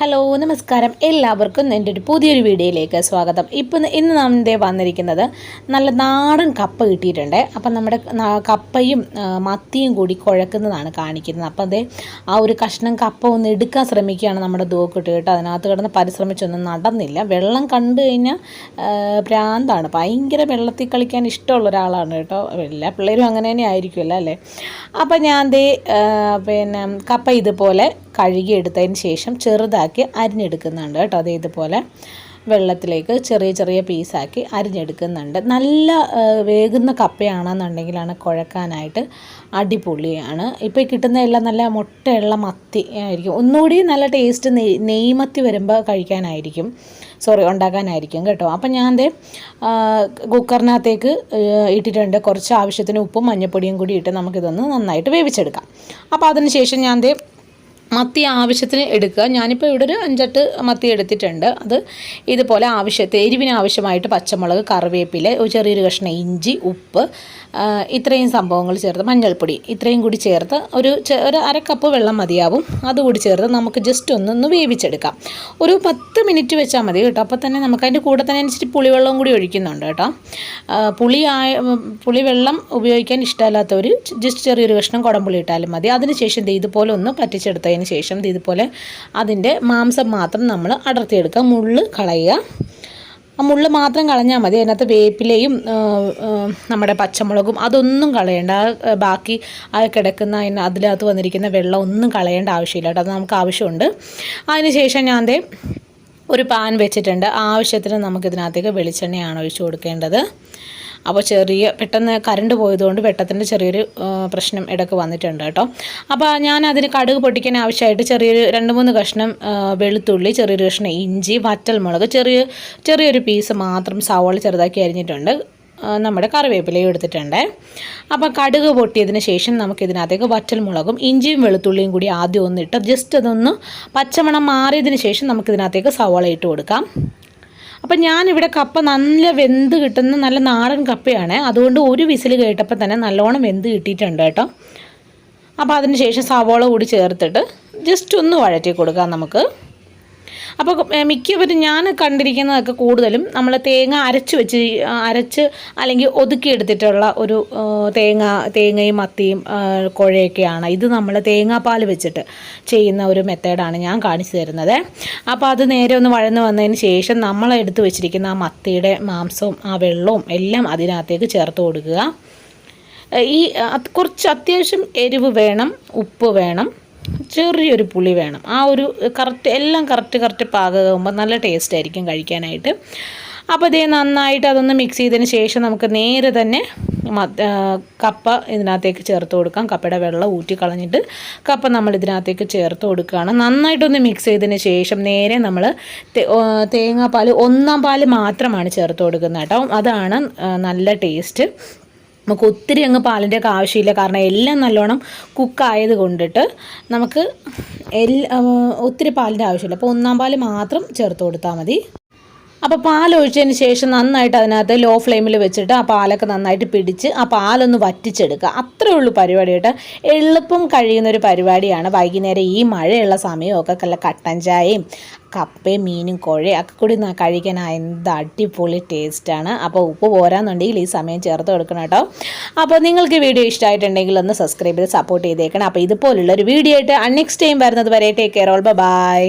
Hello നമസ്കാരം. എല്ലാവർക്കും എന്റെ ഒരു പുതിയൊരു വീഡിയോയിലേക്ക് സ്വാഗതം. ഇപ്പം ഇന്ന് നാം ഇതേ വന്നിരിക്കുന്നത് നല്ല നാടൻ കപ്പ കിട്ടിയിട്ടുണ്ട്. അപ്പം നമ്മുടെ കപ്പയും മത്തിയും കൂടി കുഴക്കുന്നതാണ് കാണിക്കുന്നത്. അപ്പം അതേ ആ ഒരു കഷ്ണം കപ്പ ഒന്ന് എടുക്കാൻ ശ്രമിക്കുകയാണ് നമ്മുടെ ദൂക്കിട്ട് കേട്ടോ. അതിനകത്ത് കിടന്ന് പരിശ്രമിച്ചൊന്നും നടന്നില്ല. വെള്ളം കണ്ടു കഴിഞ്ഞാൽ ഭ്രാന്താണ്. ഭയങ്കര വെള്ളത്തിൽ കളിക്കാൻ ഇഷ്ടമുള്ള ഒരാളാണ് കേട്ടോ. എല്ലാ പിള്ളേരും അങ്ങനെ തന്നെ ആയിരിക്കുമല്ലോ അല്ലേ? അപ്പം ഞാൻ ദേ പിന്നെ കപ്പ ഇതുപോലെ കഴുകിയെടുത്തതിന് ശേഷം ചെറുതാക്കി അരിഞ്ഞെടുക്കുന്നുണ്ട് കേട്ടോ. അതേ ഇതുപോലെ വെള്ളത്തിലേക്ക് ചെറിയ ചെറിയ പീസാക്കി അരിഞ്ഞെടുക്കുന്നുണ്ട്. നല്ല വേകുന്ന കപ്പയാണെന്നുണ്ടെങ്കിലാണ് കുഴക്കാനായിട്ട് അടിപൊളിയാണ്. ഇപ്പോൾ കിട്ടുന്ന എല്ലാം നല്ല മുട്ടയുള്ള മത്തി ആയിരിക്കും. ഒന്നുകൂടി നല്ല ടേസ്റ്റ് നെയ് നെയ്മത്തി വരുമ്പോൾ കഴിക്കാനായിരിക്കും. സോറി ഉണ്ടാക്കാനായിരിക്കും കേട്ടോ. അപ്പം ഞാൻ ദേ കുക്കറിനകത്തേക്ക് ഇട്ടിട്ടുണ്ട്. കുറച്ച് ആവശ്യത്തിന് ഉപ്പും മഞ്ഞൾപ്പൊടിയും കൂടി ഇട്ട് നമുക്കിതൊന്ന് നന്നായിട്ട് വേവിച്ചെടുക്കാം. അപ്പോൾ അതിന് ശേഷം ഞാൻ ദേ മത്തി ആവശ്യത്തിന് എടുക്കുക. ഞാനിപ്പോൾ ഇവിടെ ഒരു അഞ്ചെട്ട് മത്തി എടുത്തിട്ടുണ്ട്. അത് ഇതുപോലെ ആവശ്യത്തെ എരിവിന് ആവശ്യമായിട്ട് പച്ചമുളക് കറിവേപ്പില ഒരു ചെറിയൊരു കഷ്ണം ഇഞ്ചി ഉപ്പ് ഇത്രയും സംഭവങ്ങൾ ചേർത്ത് മഞ്ഞൾപ്പൊടി ഇത്രയും കൂടി ചേർത്ത് ഒരു ഒരു അര കപ്പ് വെള്ളം മതിയാവും. അതുകൂടി ചേർത്ത് നമുക്ക് ജസ്റ്റ് ഒന്ന് ഒന്ന് വേവിച്ചെടുക്കാം. ഒരു പത്ത് മിനിറ്റ് വെച്ചാൽ മതി കേട്ടോ. അപ്പോൾ തന്നെ നമുക്ക് അതിന്റെ കൂടെ തന്നെ അനുസരിച്ച് പുളിവെള്ളവും കൂടി ഒഴിക്കുന്നുണ്ട് കേട്ടോ. പുളി ആയ പുളിവെള്ളം ഉപയോഗിക്കാൻ ഇഷ്ടമല്ലാത്തവർ ജസ്റ്റ് ചെറിയൊരു കഷ്ണം കുടംപുളി ഇട്ടാലും മതി. അതിനുശേഷം ഇതുപോലെ ഒന്ന് പറ്റിച്ചെടുത്തതിന് ശേഷം ദേ ഇതുപോലെ അതിന്റെ മാംസം മാത്രം നമ്മൾ അടർത്തിയെടുക്കുക. മുള്ള് കളയുക. ആ മുള്ള് മാത്രം കളഞ്ഞാൽ മതി. അതിനകത്ത് വേപ്പിലയും നമ്മുടെ പച്ചമുളകും അതൊന്നും കളയേണ്ട. ബാക്കി ആ കിടക്കുന്ന അതിന് അതിനകത്ത് വന്നിരിക്കുന്ന വെള്ളം ഒന്നും കളയേണ്ട ആവശ്യമില്ല കേട്ടോ. അത് നമുക്ക് ആവശ്യമുണ്ട്. അതിന് ശേഷം ഞാൻ ദേ ഒരു പാൻ വെച്ചിട്ടുണ്ട്. ആവശ്യത്തിന് നമുക്കിതിനകത്തേക്ക് വെളിച്ചെണ്ണയാണ് ഒഴിച്ചു കൊടുക്കേണ്ടത്. അപ്പോൾ ചെറിയ പെട്ടെന്ന് കറണ്ട് പോയതുകൊണ്ട് വെട്ടത്തിന്റെ ചെറിയൊരു പ്രശ്നം ഇടയ്ക്ക് വന്നിട്ടുണ്ട് കേട്ടോ. അപ്പോൾ ഞാൻ അതിന് കടുക് പൊട്ടിക്കാൻ ആവശ്യമായിട്ട് ചെറിയൊരു രണ്ട് മൂന്ന് കഷ്ണം വെളുത്തുള്ളി ചെറിയൊരു കഷ്ണം ഇഞ്ചി വറ്റൽമുളക് ചെറിയ ചെറിയൊരു പീസ് മാത്രം സവോള ചെറുതാക്കി അരിഞ്ഞിട്ടുണ്ട്. നമ്മുടെ കറിവേപ്പിലയും എടുത്തിട്ടുണ്ട്. അപ്പോൾ കടുക് പൊട്ടിയതിന് ശേഷം നമുക്കിതിനകത്തേക്ക് വറ്റൽമുളകും ഇഞ്ചിയും വെളുത്തുള്ളിയും കൂടി ആദ്യം ഒന്നിട്ട് ജസ്റ്റ് അതൊന്ന് പച്ചമണം മാറിയതിന് ശേഷം നമുക്കിതിനകത്തേക്ക് സവോള ഇട്ട് കൊടുക്കാം. അപ്പം ഞാനിവിടെ കപ്പ നല്ല വെന്ത് കിട്ടുന്ന നല്ല നാടൻ കപ്പയാണ്. അതുകൊണ്ട് ഒരു വിസിൽ കേട്ടപ്പോൾ തന്നെ നല്ലോണം വെന്ത് കിട്ടിയിട്ടുണ്ട് കേട്ടോ. അപ്പോൾ അതിന് ശേഷം സവോള കൂടി ചേർത്തിട്ട് ജസ്റ്റ് ഒന്ന് വഴറ്റി കൊടുക്കാം നമുക്ക്. അപ്പോൾ മിക്കവരും ഞാൻ കണ്ടിരിക്കുന്നതൊക്കെ കൂടുതലും നമ്മൾ തേങ്ങ അരച്ച് വെച്ച് അരച്ച് അല്ലെങ്കിൽ ഒതുക്കിയെടുത്തിട്ടുള്ള ഒരു തേങ്ങ തേങ്ങയും മത്തിയും കുഴയൊക്കെയാണ്. ഇത് നമ്മൾ തേങ്ങാപ്പാൽ വെച്ചിട്ട് ചെയ്യുന്ന ഒരു മെത്തേഡാണ് ഞാൻ കാണിച്ചു തരുന്നത്. അപ്പോൾ അത് നേരെ ഒന്ന് വഴന്ന് വന്നതിന് ശേഷം നമ്മൾ എടുത്തു വെച്ചിരിക്കുന്ന ആ മത്തിയുടെ മാംസവും ആ വെള്ളവും എല്ലാം അതിനകത്തേക്ക് ചേർത്ത് കൊടുക്കുക. ഈ കുറച്ച് അത്യാവശ്യം എരിവ് വേണം ഉപ്പ് വേണം. ചെറിയൊരു പുളി വേണം. ആ ഒരു കറക്റ്റ് എല്ലാം കറക്റ്റ് കറക്റ്റ് പാകമാകുമ്പോൾ നല്ല ടേസ്റ്റ് ആയിരിക്കും കഴിക്കാനായിട്ട്. അപ്പോൾ ഇതേ നന്നായിട്ട് അതൊന്ന് മിക്സ് ചെയ്തതിന് ശേഷം നമുക്ക് നേരെ തന്നെ കപ്പ ഇതിനകത്തേക്ക് ചേർത്ത് കൊടുക്കാം. കപ്പയുടെ വെള്ളം ഊറ്റി കളഞ്ഞിട്ട് കപ്പ നമ്മൾ ഇതിനകത്തേക്ക് ചേർത്ത് കൊടുക്കുകയാണ്. നന്നായിട്ടൊന്ന് മിക്സ് ചെയ്തതിന് ശേഷം നേരെ നമ്മൾ തേങ്ങാപ്പാൽ ഒന്നാം പാൽ മാത്രമാണ് ചേർത്ത് കൊടുക്കുന്നത് കേട്ടോ. അതാണ് നല്ല ടേസ്റ്റ് നമുക്ക് ഒത്തിരി അങ്ങ് പാലിന്റെ ഒക്കെ ആവശ്യമില്ല. കാരണം എല്ലാം നല്ലോണം കുക്കായത് കൊണ്ടിട്ട് നമുക്ക് എല്ലാ ഒത്തിരി പാലിന്റെ ആവശ്യമില്ല. അപ്പോൾ ഒന്നാം പാൽ മാത്രം ചേർത്ത് കൊടുത്താൽ മതി. അപ്പോൾ പാൽ ഒഴിച്ചതിന് ശേഷം നന്നായിട്ട് അതിനകത്ത് ലോ ഫ്ലെയിമിൽ വെച്ചിട്ട് ആ പാലൊക്കെ നന്നായിട്ട് പിടിച്ച് ആ പാലൊന്ന് വറ്റിച്ചെടുക്കുക. അത്രേ ഉള്ളൂ പരിപാടി കേട്ടോ. എളുപ്പം കഴിയുന്ന ഒരു പരിപാടിയാണ്. വൈകുന്നേരം ഈ മഴയുള്ള സമയമൊക്കെ നല്ല കട്ടൻ ചായയും കപ്പയും മീനും കുഴയും ഒക്കെ കൂടി കഴിക്കാൻ എന്ത് അടിപൊളി ടേസ്റ്റാണ് അപ്പോൾ ഉപ്പ് പോരാന്നുണ്ടെങ്കിൽ ഈ സമയം ചേർത്ത് കൊടുക്കണം കേട്ടോ. അപ്പോൾ നിങ്ങൾക്ക് വീഡിയോ ഇഷ്ടമായിട്ടുണ്ടെങ്കിൽ ഒന്ന് സബ്സ്ക്രൈബ് ചെയ്ത് സപ്പോർട്ട് ചെയ്തേക്കണം. അപ്പോൾ ഇതുപോലുള്ള ഒരു വീഡിയോ ആയിട്ട് നെക്സ്റ്റ് ടൈം വരുന്നത് വരെ ടേക്ക് കെയർ ഓൾ ബൈ